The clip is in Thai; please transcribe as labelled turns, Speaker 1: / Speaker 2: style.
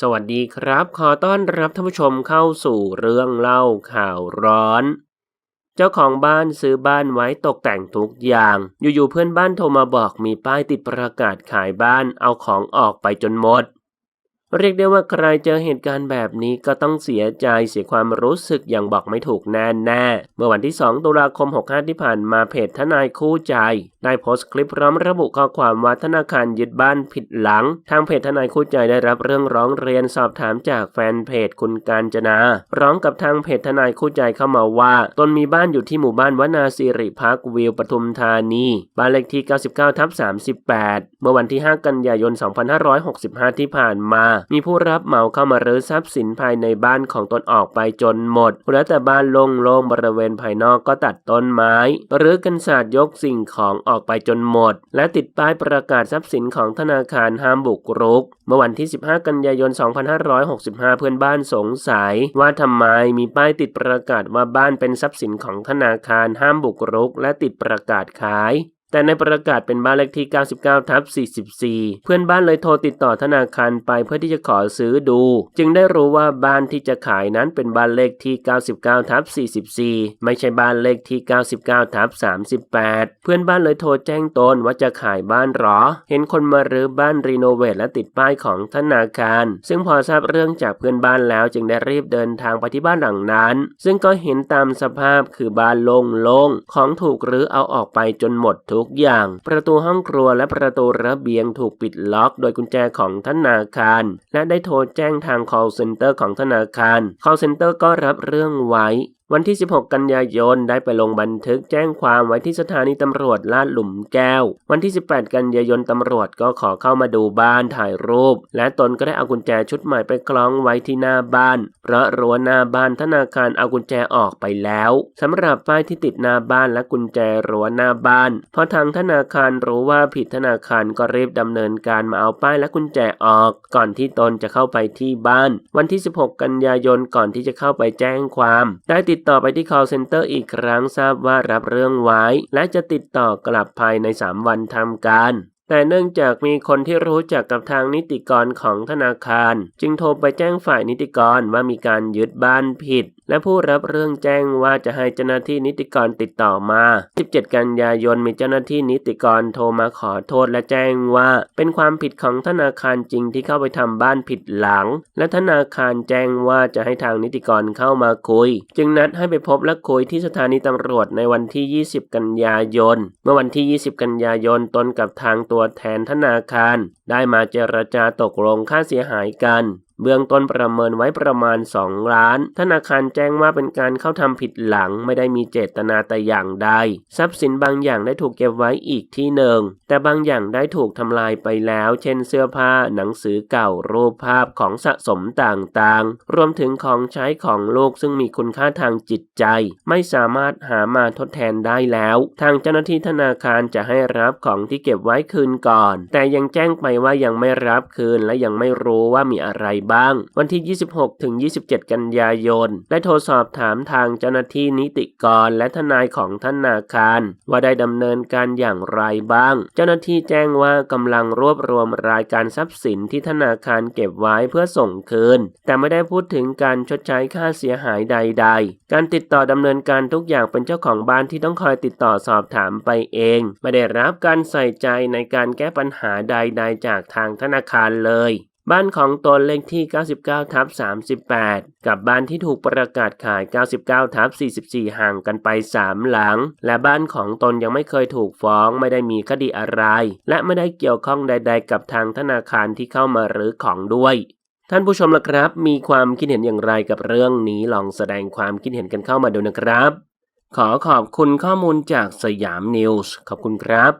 Speaker 1: สวัสดีครับ ขอต้อนรับท่านผู้ชมเข้าสู่เรื่องเล่าข่าวร้อน เจ้าของบ้านซื้อบ้านไว้ตกแต่งทุกอย่าง อยู่ๆเพื่อนบ้านโทรมาบอกมีป้ายติดประกาศขายบ้านเอาของออกไปจนหมด เรียกได้ว่าใครเจอเหตุการณ์แบบนี้ก็ต้องเสียใจเสียความรู้สึกอย่างบอกไม่ถูกแน่แน่เมื่อวันที่ 2 ตุลาคม 65 ที่ผ่านมาเพจทนายคู่ใจ ได้โพสต์คลิปพร้อมระบุข้อความว่าธนาคารยึดบ้านผิดหลัง ทางเพจทนายคู่ใจได้รับเรื่องร้องเรียนสอบถามจากแฟนเพจคุณการจนา ร้องกับทางเพจทนายคู่ใจเข้ามาว่าตนมีบ้านอยู่ที่หมู่บ้านวนาสิริพักวิวปทุมธานีบ้านเลขที่ 99ทับ38 เมื่อวันที่ 5 กันยายน 2565 ที่ผ่านมามีผู้รับเหมาเข้ามารื้อทรัพย์สินภายในบ้านของตนออกไปจนหมดเหลือแต่บ้านโล่งๆบริเวณภายนอกก็ตัดต้นไม้หรือกันศาสตร์ยกสิ่งของออกไปจนหมด และติดป้ายประกาศทรัพย์สินของธนาคารห้ามบุกรุก เมื่อวันที่ 15 กันยายน 2565 เพื่อนบ้านสงสัย ว่าทำไมมีป้ายติดประกาศว่าบ้านเป็นทรัพย์สินของธนาคารห้ามบุกรุก และติดประกาศขาย แต่ในประกาศเป็นบ้านเลขที่ 99ทับ44 เพื่อนบ้านเลยโทรติดต่อธนาคารไปเพื่อที่จะขอซื้อดู จึงได้รู้ว่าบ้านที่จะขายนั้นเป็นบ้านเลขที่ 99ทับ44 ไม่ใช่บ้านเลขที่ 99ทับ38 เพื่อนบ้านเลยโทรแจ้งตนว่าจะขายบ้านหรอ เห็นคนมารื้อบ้านรีโนเวทและติดป้ายของธนาคาร ซึ่งพอทราบเรื่องจากเพื่อนบ้านแล้วจึงได้รีบเดินทางไปที่บ้านหลังนั้น ซึ่งก็เห็นตามสภาพคือบ้านโล่งๆของถูกรื้อเอาออกไปจนหมดทุกอย่าง ประตูห้องครัวและประตูระเบียงถูกปิดล็อกโดยกุญแจของธนาคาร และได้โทรแจ้งทาง call center ของธนาคาร call center ก็รับเรื่องไว้ วันที่ 16 กันยายนได้ไปลงบันทึกแจ้งความไว้ที่สถานีตำรวจลาดหลุมแก้ว วันที่ 18 กันยายนตำรวจก็ขอเข้ามาดูบ้านถ่ายรูป และตนก็ได้เอากุญแจชุดใหม่ไปคล้องไว้ที่หน้าบ้านเพราะรั้วหน้าบ้านธนาคารเอากุญแจออกไปแล้วสำหรับป้ายที่ติดหน้าบ้านและกุญแจรั้วหน้าบ้านพอทางธนาคารรู้ว่าผิดธนาคารก็รีบดำเนินการมาเอาป้ายและกุญแจออก ก่อนที่ตนจะเข้าไปที่บ้าน วันที่ 16 กันยายนก่อนที่จะเข้าไปแจ้งความ ได้ติดต่อไปที่ call center อีกครั้งทราบว่ารับเรื่องไว้ และจะติดต่อกลับภายใน 3 วันทำการแต่เนื่องจากมีคนที่รู้จักกับทางนิติกรของธนาคาร จึงโทรไปแจ้งฝ่ายนิติกรว่ามีการยึดบ้านผิด และผู้รับเรื่องแจ้งว่าจะให้เจ้าหน้าที่นิติกรติดต่อมา 17 กันยายนมีเจ้าหน้าที่นิติกรโทรมาขอโทษและแจ้งว่า เป็นความผิดของธนาคารจริงที่เข้าไปทำบ้านผิดหลัง และธนาคารแจ้งว่าจะให้ทางนิติกรเข้ามาคุย จึงนัดให้ไปพบและคุยที่สถานีตำรวจในวันที่ 20 กันยายน เมื่อวันที่ 20 กันยายนตนกับทางตัวแทนธนาคาร ได้มาเจรจาตกลงค่าเสียหายกันเบื้องต้นประเมินไว้ประมาณ 2 ล้าน ธนาคารแจ้งว่าเป็นการเข้าทำผิดหลังไม่ได้มีเจตนาแต่อย่างใด ทรัพย์สินบางอย่างได้ถูกเก็บไว้อีกที่หนึ่ง แต่บางอย่างได้ถูกทำลายไปแล้ว เช่นเสื้อผ้า หนังสือเก่า รูปภาพของสะสมต่างๆ รวมถึงของใช้ของลูกซึ่งมีคุณค่าทางจิตใจ ไม่สามารถหามาทดแทนได้แล้ว ทางเจ้าหน้าที่ธนาคารจะให้รับของที่เก็บไว้คืนก่อน แต่ยังแจ้งไปว่ายังไม่รับคืนและยังไม่รู้ว่ามีอะไรบ้าง วันที่ 26 ถึง 27 กันยายน ได้โทรสอบถามทางเจ้าหน้าที่นิติกรและทนายของธนาคาร ว่าได้ดำเนินการอย่างไรบ้าง เจ้าหน้าที่แจ้งว่ากำลังรวบรวมรายการทรัพย์สินที่ธนาคารเก็บไว้เพื่อส่งคืน แต่ไม่ได้พูดถึงการชดใช้ค่าเสียหายใด ๆ การติดต่อดำเนินการทุกอย่างเป็นเจ้าของบ้านที่ต้องคอยติดต่อสอบถามไปเอง ไม่ได้รับการใส่ใจในการแก้ปัญหาใด ๆ จากทางธนาคารเลย บ้านของตนเลขที่ 99ทับ38 กับบ้านที่ถูกประกาศขาย 99ทับ44 ห่างกันไป 3 หลัง และบ้านของตนยังไม่เคยถูกฟ้องไม่ได้มีคดีอะไร และไม่ได้เกี่ยวข้องใด ๆ กับทางธนาคารที่เข้ามารื้อของด้วยท่านผู้ชมล่ะครับ มีความคิดเห็นอย่างไรกับเรื่องนี้ลองแสดงความคิดเห็นกันเข้ามาดูนะครับ ขอขอบคุณข้อมูลจากสยามนิวส์ขอบคุณครับ